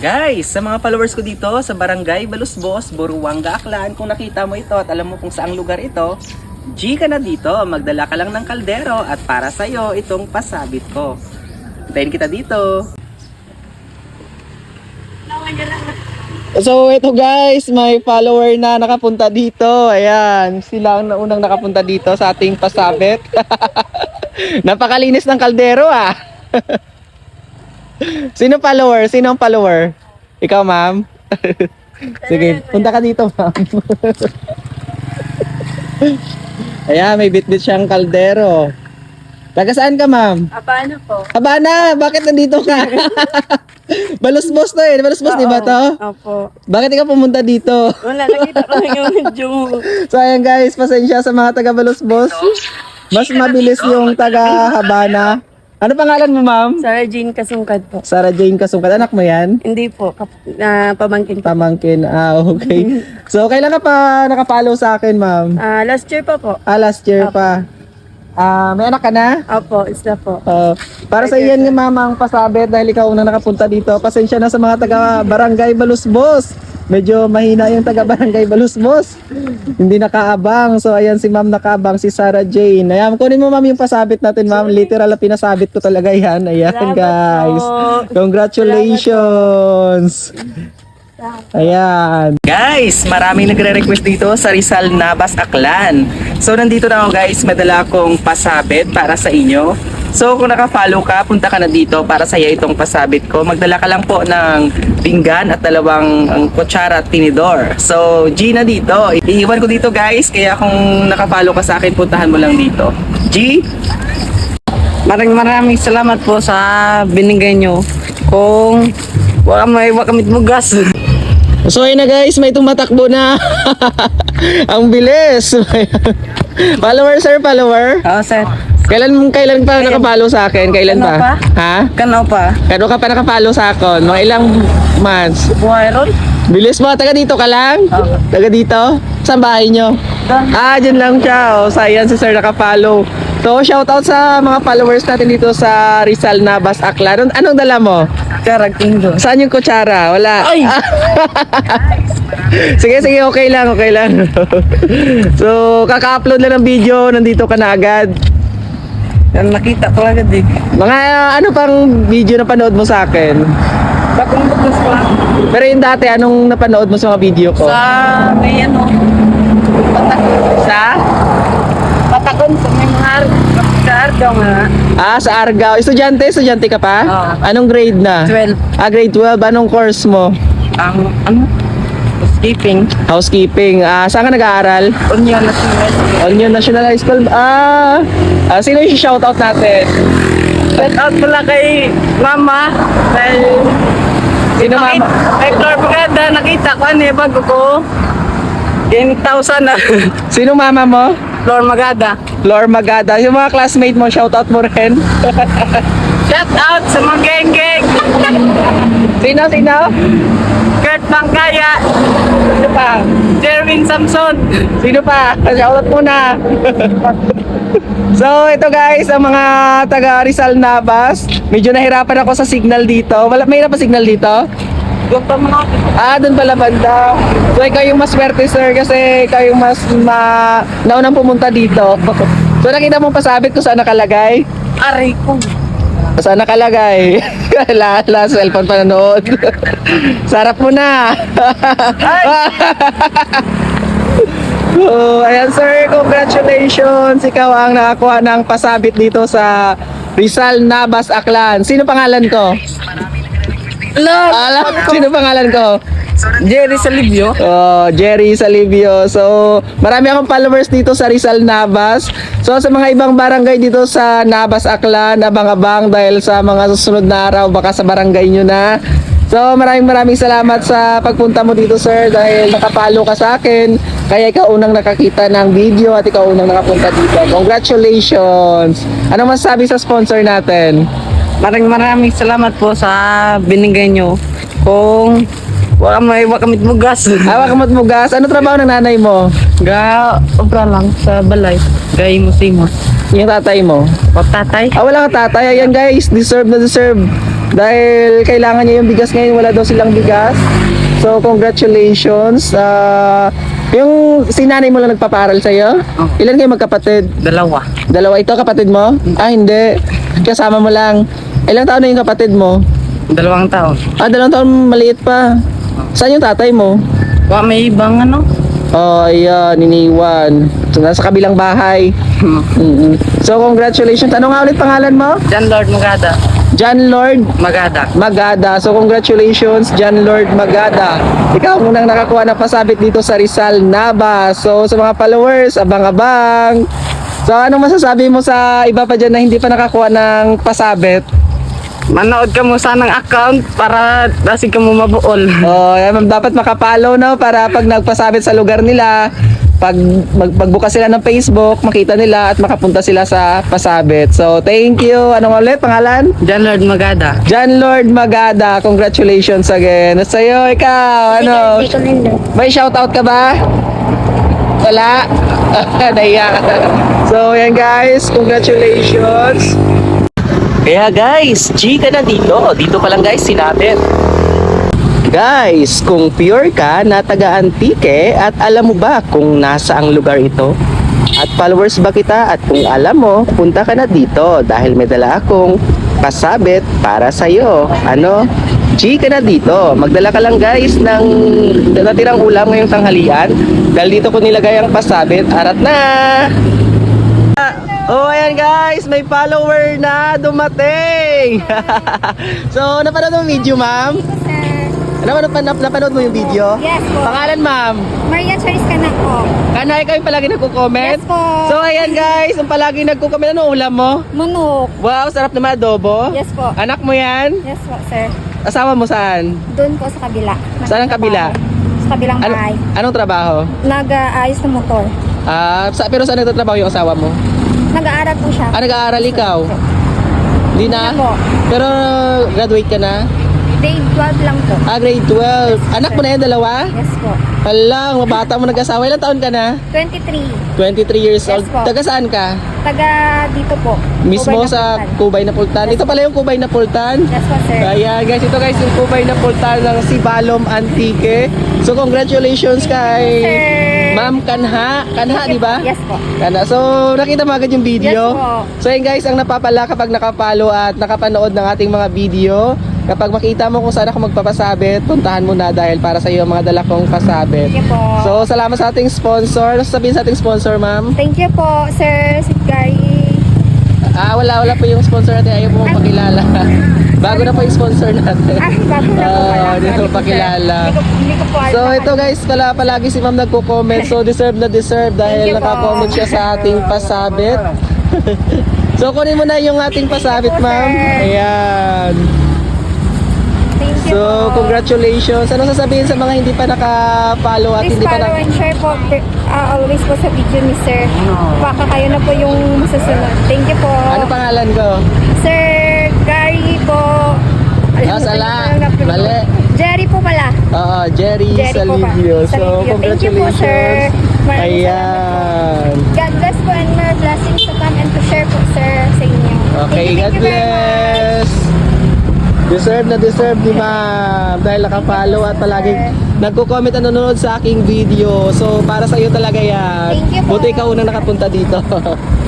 Guys, sa mga followers ko dito sa Barangay Balusbos, Buruanga, Aklan, kung nakita mo ito at alam mo kung saang lugar ito, G ka na dito, magdala ka lang ng kaldero at para sa'yo itong pasabit ko. Hintayin kita dito. So ito guys, may follower na nakapunta dito. Ayan, sila ang unang nakapunta dito sa ating pasabit. Napakalinis ng kaldero ah. Sino follower? Sino ang follower? Ikaw, ma'am? Sige, punta ka dito, ma'am. Ayan, may bit-bit siyang kaldero. Taga saan ka, ma'am? Paano po? Habana, bakit nandito ka? Balusbos to eh. Balusbos, di ba to? Opo. Bakit ikaw pumunta dito? Wala, nakita ko yung medyo So ayan guys, pasensya sa mga taga Balusbos. Mas mabilis yung taga Habana. Ano pangalan mo, ma'am? Sarah Jean Kasungkad po. Sarah Jane Kasungkat. Anak mo yan? Hindi po, kap- na pamangkin po. Pamangkin. Ah, okay. So, kailan ka pa nakapollow sa akin, ma'am? Ah, last year pa po. Ah, last year pa. Ah, may anak ka na? Opo, isa po. Oh, para sa iyan nga mama ang pasabit dahil ikaw unang nakapunta dito. Pasensya na sa mga taga Barangay Balusbos. Medyo mahina yung taga Barangay Balusbos. Hindi nakaabang. So ayan si ma'am nakaabang si Sarah Jane. Ayan, kunin mo ma'am yung pasabit natin ma'am. Literal na pinasabit ko talaga yan. Ayan Salamat guys. po. Congratulations. Ayan. Guys, maraming nagre-request dito sa Rizal Navas Aklan. So nandito na ako guys, madala akong pasabit para sa inyo. So kung naka-follow ka, punta ka na dito para sa iyo itong pasabit ko. Magdala ka lang po ng pinggan at dalawang ang kutsara at tinidor. So G na dito. Iiwan ko dito guys, kaya kung naka-follow ka sa akin, puntahan mo lang dito. G, Maraming maraming salamat po sa binigay nyo. Kung wala may wakamit bugas. So ayun na guys, may tumatakbo na. Ang bilis. follower sir, follower. Oo, sir. Kailan kailan pa nakapalo sa akin? Kailan Ano pa? Ha? Kano pa? Kano ka pa nakapalo sa akin? Mga ilang months? Buhay ron? Bilis mo, taga dito ka lang? Oo. Taga dito? Saan bahay nyo? Doon. Ah, dyan lang siya. O, sayan si sir nakapalo. So, shoutout sa mga followers natin dito sa Rizal Navas Aklan. Anong, anong dala mo? Karagting doon. Saan yung kutsara? Wala. Ay! sige, sige, okay lang, okay lang. so, kaka-upload lang ng video, nandito ka na agad. Yan, nakita ko agad eh. Mga uh, ano pang video na panood mo sa akin? Bakong bukas ko lang. Pero yung dati, anong napanood mo sa mga video ko? Sa may ano, patakon. Sa? Patakon sa may mga sa Argaw nga. Ah, sa Argao. Estudyante? Estudyante ka pa? Oo. Anong grade na? 12. Ah, grade 12. Anong course mo? Ang ano? Skipping. Housekeeping. Ah, saan ka nag-aaral? Union National. Union National High School. Ah, ah sino yung shoutout natin? Shout out pala kay Mama. Dahil Sino mama? Kay Flor Pagada, nakita ko ano eh, bago ko. 10,000 na. Sino mama mo? Flor Magada. Flor Magada. Yung mga classmate mo, shoutout mo rin. Shout out sa mga geng-geng. Sino, sino? Kurt Bangkaya. Sino pa? Jerwin Samson. Sino pa? Shoutout muna. so, ito guys, ang mga taga Rizal Navas. Medyo nahirapan ako sa signal dito. Wala, may pa signal dito? Doon pa mga Ah, doon pala banda. So, ikaw yung mas swerte, sir, kasi ikaw yung mas ma... naunang pumunta dito. So, nakita mo pasabit ko saan nakalagay? aray ko. Saan nakalagay? la, la, cellphone pa nanood. Sarap mo na. oh, ayan sir, congratulations. Ikaw ang nakakuha ng pasabit dito sa Rizal Navas Aklan. Sino pangalan ko? Love. Alam, sino pangalan ko? Jerry Salivio. Oh, Jerry Salivio. So, marami akong followers dito sa Rizal Navas. So, sa mga ibang barangay dito sa Navas Aklan, abang-abang dahil sa mga susunod na araw, baka sa barangay nyo na. So, maraming maraming salamat sa pagpunta mo dito, sir, dahil nakapalo ka sa akin. Kaya ikaw unang nakakita ng video at ikaw unang nakapunta dito. Congratulations! Anong masasabi sa sponsor natin? Maraming maraming salamat po sa binigay nyo. Kung wala may wakamit bugas. Hawak mo mo gas. Ano trabaho ng nanay mo? Ga, obra lang sa balay. Gay mo simos. Yung tatay mo? O tatay. Ah, wala ka tatay. Ayan guys, deserve na deserve Dahil kailangan niya yung bigas ngayon, wala daw silang bigas. So, congratulations. Ah, yung si nanay mo lang nagpaparal sa'yo? Oh. Ilan kayo magkapatid? Dalawa. Dalawa ito, kapatid mo? Ah, hindi. Kasama mo lang. Ilang taon na yung kapatid mo? Dalawang taon. Ah, dalawang taon maliit pa. Saan yung tatay mo? Wa may ibang ano? Oh, ayan, niniwan. So, nasa kabilang bahay. mm So, congratulations. Ano nga ulit pangalan mo? Jan Lord Magada. John Lord Magada. Magada. So, congratulations, John Lord Magada. Ikaw ang unang nakakuha ng pasabit dito sa Rizal, Nava. So, sa mga followers, abang-abang. So, anong masasabi mo sa iba pa dyan na hindi pa nakakuha ng pasabit? Manood ka mo sa ng account para dasig ka mo mabuol. Oh, yan, dapat makapalo no para pag nagpasabit sa lugar nila, pag mag, magbukas sila ng Facebook, makita nila at makapunta sila sa pasabit. So, thank you. Anong ulit pangalan? Jan Lord Magada. John Lord Magada. Congratulations again. At sa'yo, ikaw, ano? May shoutout ka ba? Wala? Naiya. so, yan guys. Congratulations. Kaya guys, G ka na dito. Dito pa lang guys, sinabit. Guys, kung pure ka na taga Antique at alam mo ba kung nasa ang lugar ito? At followers ba kita? At kung alam mo, punta ka na dito dahil may dala akong pasabit para sa'yo. Ano? G ka na dito. Magdala ka lang guys ng natirang ulam ngayong tanghalian dahil dito ko nilagay ang pasabit. Arat na! Oh, ayan guys, may follower na dumating. so, napanood mo yung video, ma'am? Sir. Napanood, nap, napanood mo yung video? Yes po. Pangalan, ma'am? Maria Charis ka na po. Kana ikaw yung palagi nagko-comment? Yes po. So, ayan guys, yung palagi nagko-comment, ano ulam mo? Munok. Wow, sarap naman adobo. Yes po. Anak mo yan? Yes po, sir. Asawa mo saan? Doon po sa kabila. Saan ang kabila? Sa kabilang Ano, bahay. anong trabaho? Nag-aayos ng motor. Ah, sa, pero saan nagtatrabaho yung asawa mo? Nag-aaral po siya. Ah, nag-aaral ikaw? Hindi na? Po. Pero graduate ka na? Grade 12 lang po. Ah, grade 12. Anak mo na yan, dalawa? Yes po. Hala, mabata mo nag-asawa. Ilang taon ka na? 23. 23 years Yes old. po. Taga saan ka? Taga dito po. Mismo Ubay na sa Pultan. Kubay na Pultan. Ito pala yung Kubay na Pultan. Yes po, sir. Ayan guys, ito guys yung Kubay na Pultan ng Sibalom Antique. So congratulations kay Sir. Ma'am Kanha. Kanha, di ba? Yes po. Kanha. So nakita mo agad yung video. Yes po. So yun guys, ang napapala kapag nakapalo at nakapanood ng ating mga video, kapag makita mo kung saan ako magpapasabit, puntahan mo na dahil para sa iyo ang mga dala kong pasabit. Thank you po. So salamat sa ating sponsor. Ano sabihin sa ating sponsor, ma'am? Thank you po, sir. Si Gary. Ah, wala, wala po yung sponsor natin. Ayaw po magpakilala. Bago na po yung sponsor natin. Ah, bago na po Ah, pala. hindi ko pakilala. Hindi ko, alam. So ito guys, pala palagi si ma'am nagko-comment. So deserve na deserve dahil nakakomment siya sa ating pasabit. so kunin mo na yung ating pasabit, ma'am. Ayan. So congratulations. Ano sasabihin sa mga hindi pa naka-follow at Please hindi pa follow na and share po uh, always po sa video ni Sir. Baka kayo na po yung masusunod. Thank you po. Ano pangalan ko? Sir. Ah, sala. Mali. Jerry po pala. Oo, Jerry, Jerry ba? Salivio. So, Salivio. Thank you po, congratulations. sir. Maraming Ayan. God bless po and more blessings to come and to share po, sir, sa inyo. Okay, thank you, God bless. Deserve na deserve ni ma'am dahil nakapollow at palagi nagko-comment at nanonood sa aking video. So, para sa iyo talaga yan. Thank you po. Buti ikaw unang nakapunta dito.